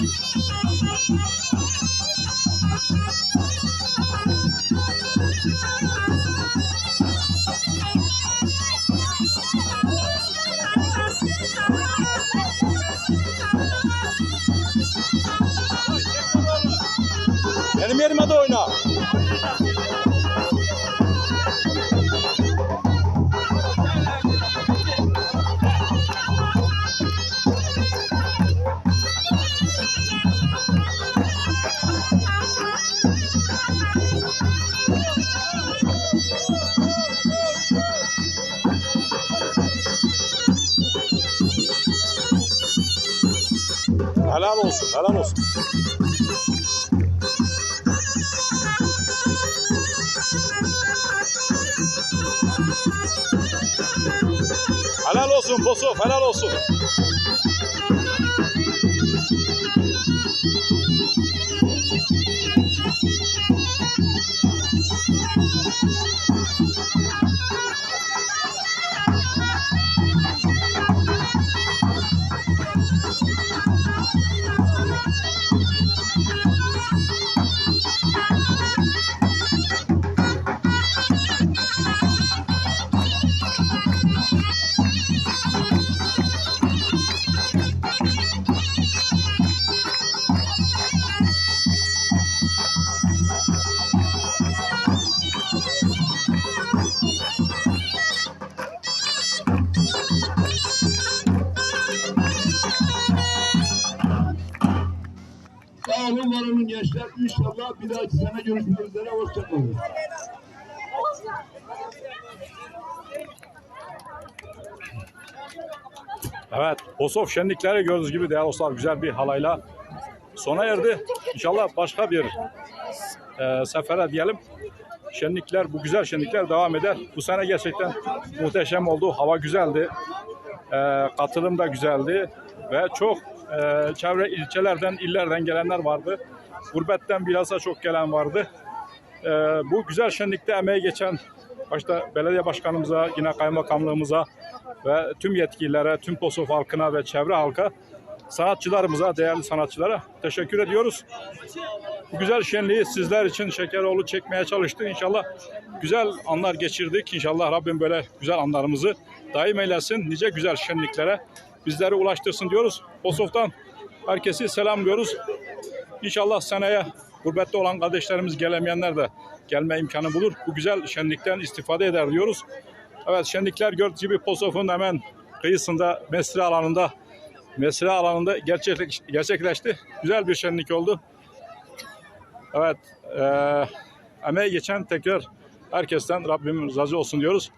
Thank you. Helal olsun, helal olsun. Helal olsun Olun, var olun gençler. İnşallah bir dahaki sene görüşmek üzere. Hoşçakalın. Evet, Bosov şenlikleri gördüğünüz gibi değerli dostlar güzel bir halayla sona erdi. İnşallah başka bir e, sefere diyelim. Şenlikler, bu güzel şenlikler devam eder. Bu sene gerçekten muhteşem oldu. Hava güzeldi. E, katılım da güzeldi. Ve çok e, çevre ilçelerden, illerden gelenler vardı. Gurbetten bilhassa çok gelen vardı. E, bu güzel şenlikte emeği geçen başta belediye başkanımıza, yine kaymakamlığımıza ve tüm yetkililere, tüm Kosovo halkına ve çevre halka, sanatçılarımıza, değerli sanatçılara teşekkür ediyoruz. Bu güzel şenliği sizler için Şekeroğlu çekmeye çalıştı. İnşallah güzel anlar geçirdik. İnşallah Rabbim böyle güzel anlarımızı daim eylesin. Nice güzel şenliklere bizleri ulaştırsın diyoruz. Kosov'dan herkesi selamlıyoruz. İnşallah seneye gurbette olan kardeşlerimiz gelemeyenler de gelme imkanı bulur. Bu güzel şenlikten istifade eder diyoruz. Evet şenlikler gördüğünüz gibi Posof'un hemen kıyısında mesire alanında mesire alanında gerçekleş, gerçekleşti. Güzel bir şenlik oldu. Evet eee emeği geçen tekrar herkesten Rabbim razı olsun diyoruz.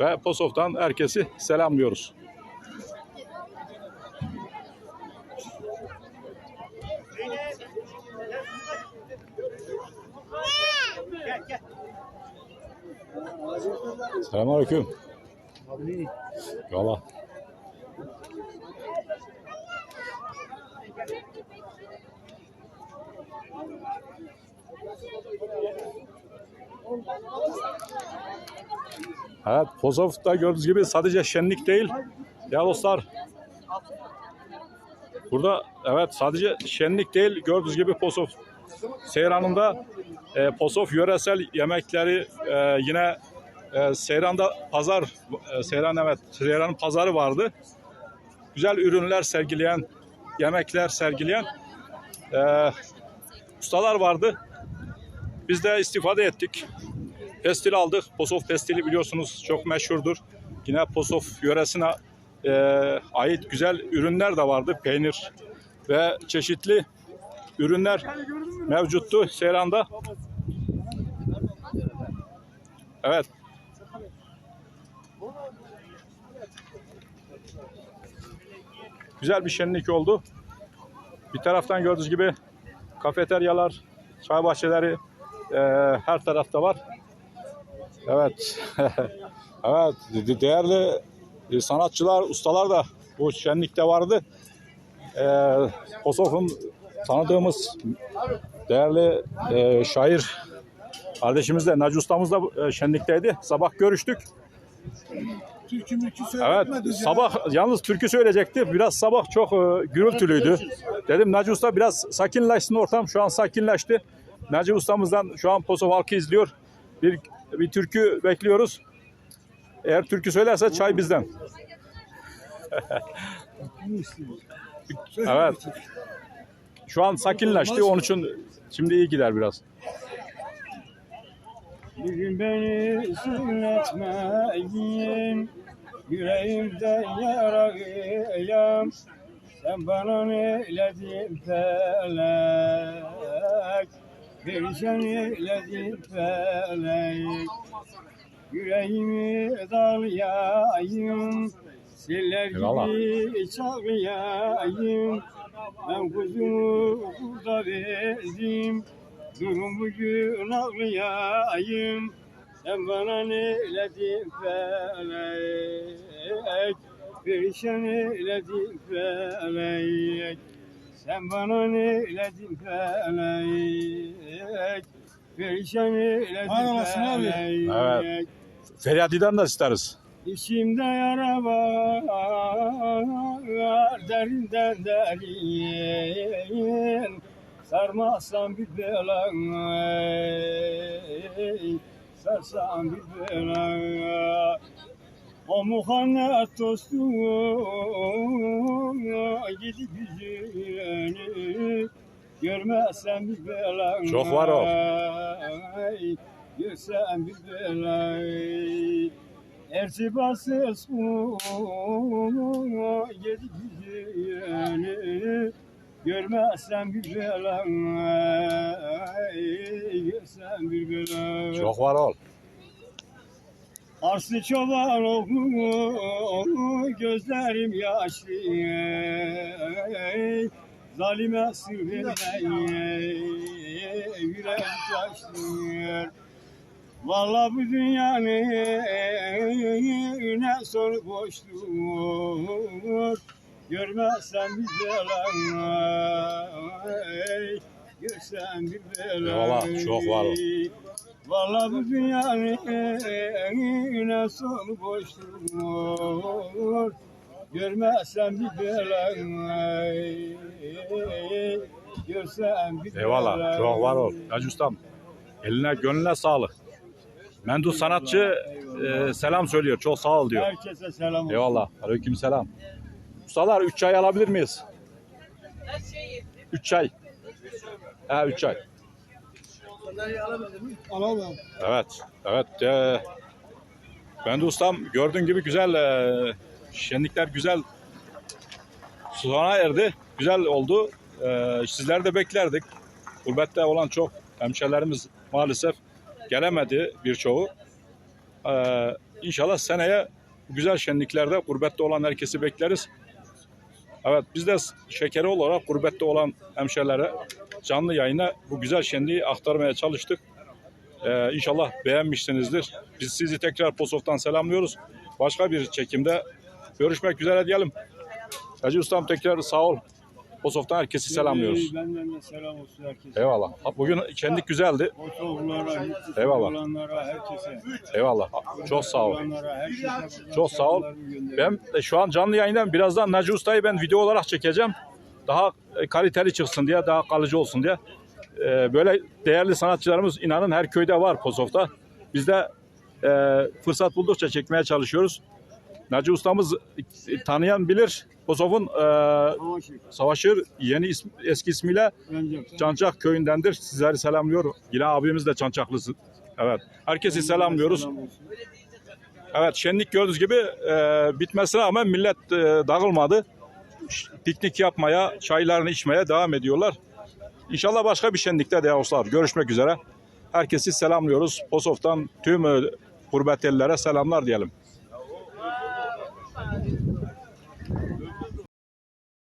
Ve Posof'tan herkesi selamlıyoruz. Selamünaleyküm. Valla. Evet, Pozov'da gördüğünüz gibi sadece şenlik değil. Ya dostlar, burada evet sadece şenlik değil, gördüğünüz gibi Pozov Seyran'ında e, Pozov yöresel yemekleri e, yine e, Seyran'da pazar, e, Seyran evet, Seyran'ın pazarı vardı. Güzel ürünler sergileyen, yemekler sergileyen e, ustalar vardı. Biz de istifade ettik. Pestil aldık. Posov pestili biliyorsunuz çok meşhurdur. Yine Posov yöresine e, ait güzel ürünler de vardı. Peynir ve çeşitli ürünler mevcuttu Seyran'da. Evet. Güzel bir şenlik oldu. Bir taraftan gördüğünüz gibi kafeteryalar, çay bahçeleri e, her tarafta var. Evet. evet. de- Değerli e, sanatçılar, ustalar da bu şenlikte vardı. E, Kosov'un tanıdığımız değerli e, şair kardeşimiz de Naci Ustamız da e, şenlikteydi. Sabah görüştük. Türkü mürkü Evet. ya. Sabah yalnız türkü söyleyecekti. Biraz sabah çok e, gürültülüydü. Dedim Naci Usta biraz sakinleşsin ortam. Şu an sakinleşti. Naci Ustamızdan şu an Posov halkı izliyor. Bir bir türkü bekliyoruz. Eğer türkü söylerse çay bizden. evet. Şu an sakinleşti. Onun için şimdi iyi gider biraz. Bugün beni sünletmeyin Yüreğimden yarayım Sen bana neyledin felek Perişan eyledin felek Yüreğimi dalayayım Seller gibi çağlayayım. Ben kuzumu burada verdim. Durum bugün ağlayayım Sen bana neyledin felek Perişan eyledin felek Sen bana neyledin felek Perişan eyledin Var olasın abi. felek Evet. Feryadi'den de isteriz. İçimde yara var derinden derin Sarmazsan bir belan Sarsan bir belan O muhannet dostum Gidip yüzünü Görmezsen bir belan Çok var o. Görsen bir belan Ertibasız bu yedi güzeli Görmezsen bir belan Görsen bir belan Çok var ol. Arslı çoban oğlu gözlerim yaşlı. Zalime sır vermeye yüreğim taşlıyor Vallahi bu dünyanın ne sonu boştur Görmezsen bir belan Görsen bir belan Eyvallah, çok var o. Vallahi bu dünyanın ne sonu boştur Görmezsen bir belan Görsen bir Eyvallah. belan Çok var ol. Hacı Ustam. Eline gönlüne sağlık. Mendu sanatçı e, selam söylüyor. Çok sağ ol diyor. Herkese selam olsun. Eyvallah. Aleyküm selam. Ustalar 3 çay alabilir miyiz? 3 çay. Ha 3 çay. Alalım. Evet. Evet. E, Mendu Ustam gördüğün gibi güzel e, şenlikler güzel sona erdi. Güzel oldu. E, sizler de beklerdik. Gurbette olan çok hemşerilerimiz maalesef gelemedi birçoğu. Ee, inşallah seneye güzel şenliklerde gurbette olan herkesi bekleriz. Evet biz de şekeri olarak gurbette olan hemşerilere canlı yayına bu güzel şenliği aktarmaya çalıştık. Ee, inşallah beğenmişsinizdir. Biz sizi tekrar Posof'tan selamlıyoruz. Başka bir çekimde görüşmek üzere diyelim. Hacı Ustam tekrar sağ ol. Posof'tan herkesi selamlıyoruz. Ee, Benden de selam olsun herkese. Eyvallah. Bugün şenlik güzeldi. Otoğullara, Eyvallah. olanlara, herkese. Eyvallah. Çok sağ ol. Olanlara, herkese buradan Çok sağ ol. Ben de şu an canlı yayından birazdan Naci Usta'yı ben video olarak çekeceğim. Daha e, kaliteli çıksın diye, daha kalıcı olsun diye. Ee, Böyle değerli sanatçılarımız inanın her köyde var Posof'ta. Biz de e, fırsat buldukça çekmeye çalışıyoruz. Naci Usta'mız e, tanıyan bilir. Posof'un e, Savaşı, Savaşır yeni ismi, eski ismiyle. Çancak köyündendir. Sizleri selamlıyor. Yine abimiz de Çancaklısı. Evet. Herkesi selamlıyoruz. Evet şenlik gördüğünüz gibi e, bitmesine rağmen millet e, dağılmadı. Piknik yapmaya, çaylarını içmeye devam ediyorlar. İnşallah başka bir şenlikte de dostlar. Görüşmek üzere. Herkesi selamlıyoruz. Posof'tan tüm e, gurbetellilere selamlar diyelim.